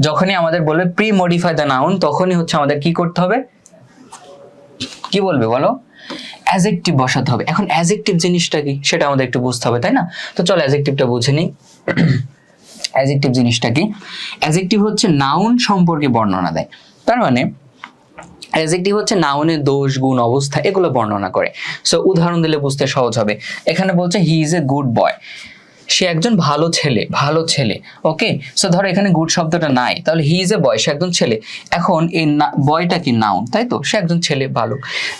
যখনই আমাদের বলবে প্রি মডিফাই দ্য নাউন তখনই হচ্ছে আমাদের কি করতে হবে? কি বলবে বলো? অ্যাজেক্টিভ বসাতে হবে। এখন অ্যাজেক্টিভ জিনিসটা কি? সেটা আমাদের একটু বুঝতে হবে, তাই না? তো চলো অ্যাজেক্টিভটা বুঝে নিই। অ্যাজেক্টিভ জিনিসটা কি? অ্যাজেক্টিভ হচ্ছে নাউন সম্পর্কে বর্ণনা দেয়। তার মানে অ্যাজেক্টিভ হচ্ছে নাউনের দোষ, গুণ, অবস্থা, এগুলো বর্ণনা করে। সো উদাহরণ দিলে বুঝতে সহজ হবে। এখানে বলছে he is a good boy সে একজন ভালো ছেলে ভালো ছেলে ওকে সো ধরো এখানে গুড শব্দটা নাই, তাহলে হি ইজ এ বয় সে একজন ছেলে। এখন এই বয়টা কি নাউন তাই তো? সে একজন ছেলে, ভালো।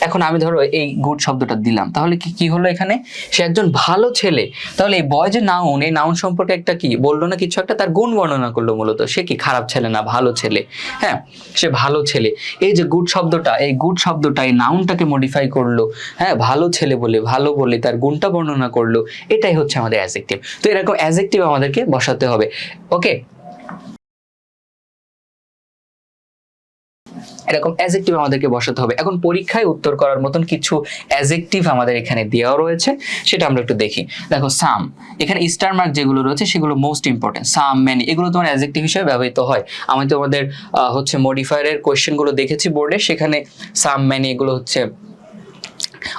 এখন আমি ধরো এই গুড শব্দটা দিলাম, তাহলে কি কি হলো এখানে? সে একজন ভালো ছেলে। তাহলে এই বয় যে নাউন এই নাউন সম্পর্কে একটা কি? বলল না কিছু একটা? তার গুণ বর্ণনা করল মূলত। সে কি খারাপ ছেলে না ভালো ছেলে? হ্যাঁ সে ভালো ছেলে। এই যে গুড শব্দটা, এই গুড শব্দটা এই নাউনটাকে মডিফাই করল হ্যাঁ ভালো ছেলে বলে, ভালো বলে তার গুণটা বর্ণনা করল, এটাই হচ্ছে আমাদের অ্যাজেক্টিভ তো এরকম অ্যাজেক্টিভ আমাদেরকে বসাতে হবে ওকে এরকম অ্যাজেক্টিভ আমাদেরকে বসাতে হবে। এখন পরীক্ষায় উত্তর করার মতন কিছু অ্যাজেক্টিভ আমাদের এখানে দেওয়া রয়েছে, সেটা আমরা একটু দেখি। দেখো সাম এখানে স্টার মার্ক যেগুলো রয়েছে, সেগুলো মোস্ট ইম্পর্টেন্ট সাম ম্যানি এগুলো তোমার অ্যাজেক্টিভ হিসেবে ব্যবহৃত হয়। আমি তোমাদের হচ্ছে মডিফায়ারের কোয়েশ্চেনগুলো দেখেছি বোর্ডে সেখানে সাম ম্যানি এগুলো হচ্ছে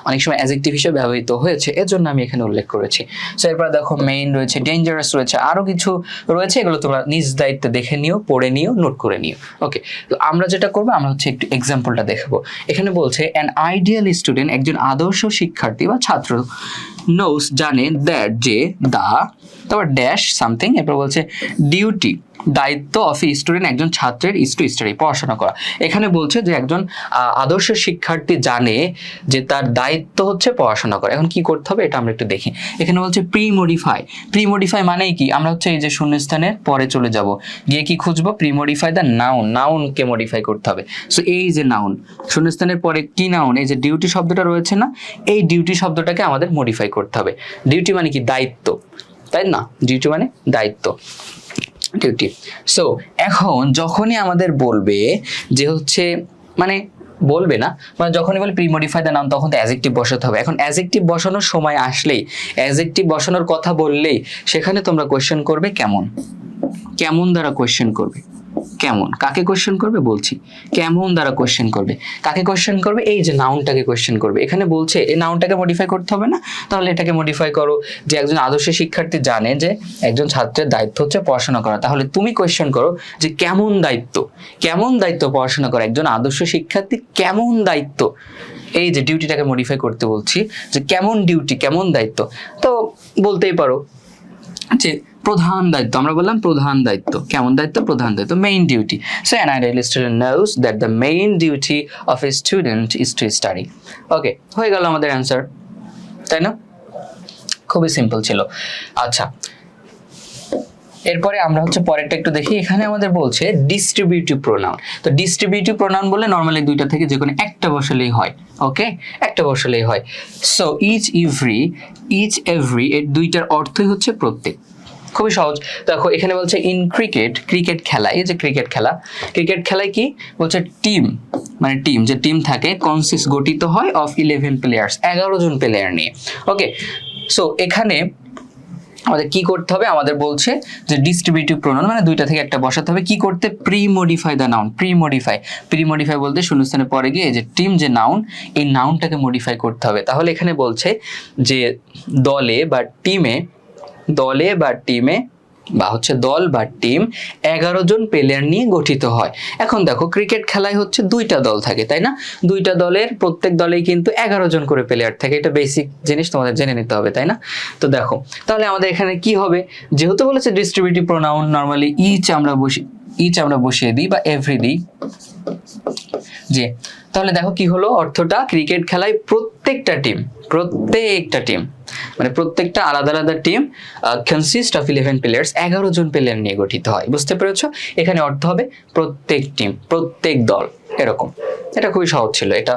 অনেক সময় অ্যাজেক্টিভ হিসেবে ব্যবহৃত হয়েছে এর জন্য আমি এখানে উল্লেখ করেছি। সো এরপর দেখো মেইন রয়েছে ডেঞ্জারাস রয়েছে আরও কিছু রয়েছে, এগুলো তোমরা নিজ দায়িত্বে দেখে নিও, পড়ে নিও নোট করে নিও। ওকে তো আমরা যেটা করব, আমরা হচ্ছে একটু এক্সাম্পলটা দেখব। এখানে বলছে অ্যান আইডিয়াল স্টুডেন্ট একজন আদর্শ শিক্ষার্থী বা ছাত্র নোস জানে দ্যাট যে, দা, তারপর ড্যাশ সামথিং এরপর বলছে ডিউটি দায়িত্ব অফ স্টুডেন্ট একজন ছাত্রের ইস টু স্টাডি পড়াশোনা করা। এখানে বলছে যে একজন আদর্শ শিক্ষার্থী জানে যে তার দায়িত্ব হচ্ছে পড়াশোনা করা। এখন কি করতে হবে? এটা আমরা একটু দেখি। এখানে বলছে প্রি মডিফাই প্রি মডিফাই মানেই কি? আমরা হচ্ছে এই যে শূন্যস্থানের পরে চলে যাব। গিয়ে কি খুঁজবো? প্রি মডিফাই দ্য নাউন নাউনকে মডিফাই করতে হবে। সো এই যে নাউন শূন্যস্থানের পরে কি নাউন এই যে ডিউটি শব্দটা রয়েছে না? এই ডিউটি শব্দটাকে আমাদের মডিফাই করতে হবে। ডিউটি মানে কি? দায়িত্ব। তাই না? ডিউটি মানে দায়িত্ব। ডিউটি সো এখন যখনই আমাদের বলবে যে হচ্ছে মানে বলবে না মানে যখনই বলে প্রি মডিফাই দ্য নাম তখন তো অ্যাজেক্টিভ বসাতে হবে। এখন অ্যাজেক্টিভ বসানোর সময় আসলেই অ্যাজেক্টিভ বসানোর কথা বললেই, সেখানে তোমরা কোয়েশ্চেন করবে কেমন? কেমন দ্বারা কোয়েশ্চেন করবে? কেমন? কাকে কোয়েশ্চেন করবে? বলছি। কেমন দ্বারা কোয়েশ্চেন করবে? কাকে কোয়েশ্চেন করবে? এই যে নাউনটাকে কোয়েশ্চেন করবে। এখানে বলছে, এই নাউনটাকে মডিফাই করতে হবে না? তাহলে এটাকে মডিফাই করো যে একজন আদর্শ শিক্ষার্থী জানে যে একজন ছাত্রের দায়িত্ব হচ্ছে পড়াশোনা করা। তাহলে তুমি কোয়েশ্চেন করো যে কেমন দায়িত্ব? কেমন দায়িত্ব পড়াশোনা করা? একজন আদর্শ শিক্ষার্থী কেমন দায়িত্ব? এই যে ডিউটিটাকে মডিফাই করতে বলছি যে কেমন ডিউটি কেমন দায়িত্ব? তো বলতেই পারো। যে প্রধান দায়িত্ব, আমরা বললাম প্রধান দায়িত্ব। কেমন দায়িত্ব? প্রধান দায়িত্ব main duty so an ideal student knows that the main duty of a student is to study okay হয়ে গেল আমাদের অ্যান্সার তাই না? খুবই সিম্পল ছিল। আচ্ছা এরপরে আমরা হচ্ছে পরেরটা একটু দেখি। এখানে আমাদের বলছে ডিস্ট্রিবিউটিভ প্রোনাউন তো ডিস্ট্রিবিউটিভ প্রোনাউন বলে নর্মালি দুইটা থেকে যে কোনো একটা বসালেই হয় ওকে একটা বসালেই হয়। So each every each every এর দুইটার অর্থই হচ্ছে প্রত্যেক। খুবই সহজ। দেখো, এখানে বলছে ইন ক্রিকেট ক্রিকেট খেলা। এই যে ক্রিকেট খেলা ক্রিকেট খেলায় কি? বলছে টিম মানে টিম যে টিম থাকে কনসিস গঠিত হয় অফ ইলেভেন প্লেয়ার্স এগারো জন প্লেয়ার নিয়ে ওকে সো এখানে আমাদের কি করতে হবে? আমাদের বলছে যে ডিস্ট্রিবিউটিভ প্রোনাউন মানে দুইটা থেকে একটা বসাতে হবে। কি করতে? Pre modify the noun pre modify pre modify বলতে শূন্যস্থানে পরে গিয়ে যে টিম যে নাউন এই নাউনটাকে মডিফাই করতে হবে। তাহলে এখানে বলছে যে দলে বা টিমে দলে বা টিমে বা হচ্ছে দল বা টিম এগারো জন প্লেয়ার নিয়ে গঠিত হয়। এখন দেখো ক্রিকেট খেলায় হচ্ছে দুইটা দল থাকে, তাই না? দুইটা দলের প্রত্যেক দলেই কিন্তু এগারো জন করে প্লেয়ার থাকে। এটা বেসিক জিনিস, তোমাদের জেনে নিতে হবে, তাই না? তো দেখো, তাহলে আমাদের এখানে কি হবে? যেহেতু বলেছে ডিস্ট্রিবিউটিভ প্রোনাউন নর্মালি ইচ আমরা বসি ইচ আমরা বসিয়ে দিই বা এভরি দিই। যে, তাহলে দেখো কি হলো? অর্থটা ক্রিকেট খেলায় প্রত্যেকটা টিম প্রত্যেকটা টিম মানে প্রত্যেকটা আলাদা আলাদা team consist of eleven players এগারো জন প্লেয়ার নিয়ে গঠিত হয়। বুঝতে পেরেছ? এখানে অর্থ হবে প্রত্যেক টিম প্রত্যেক দল, এরকম। এটা খুবই সহজ ছিল এটা।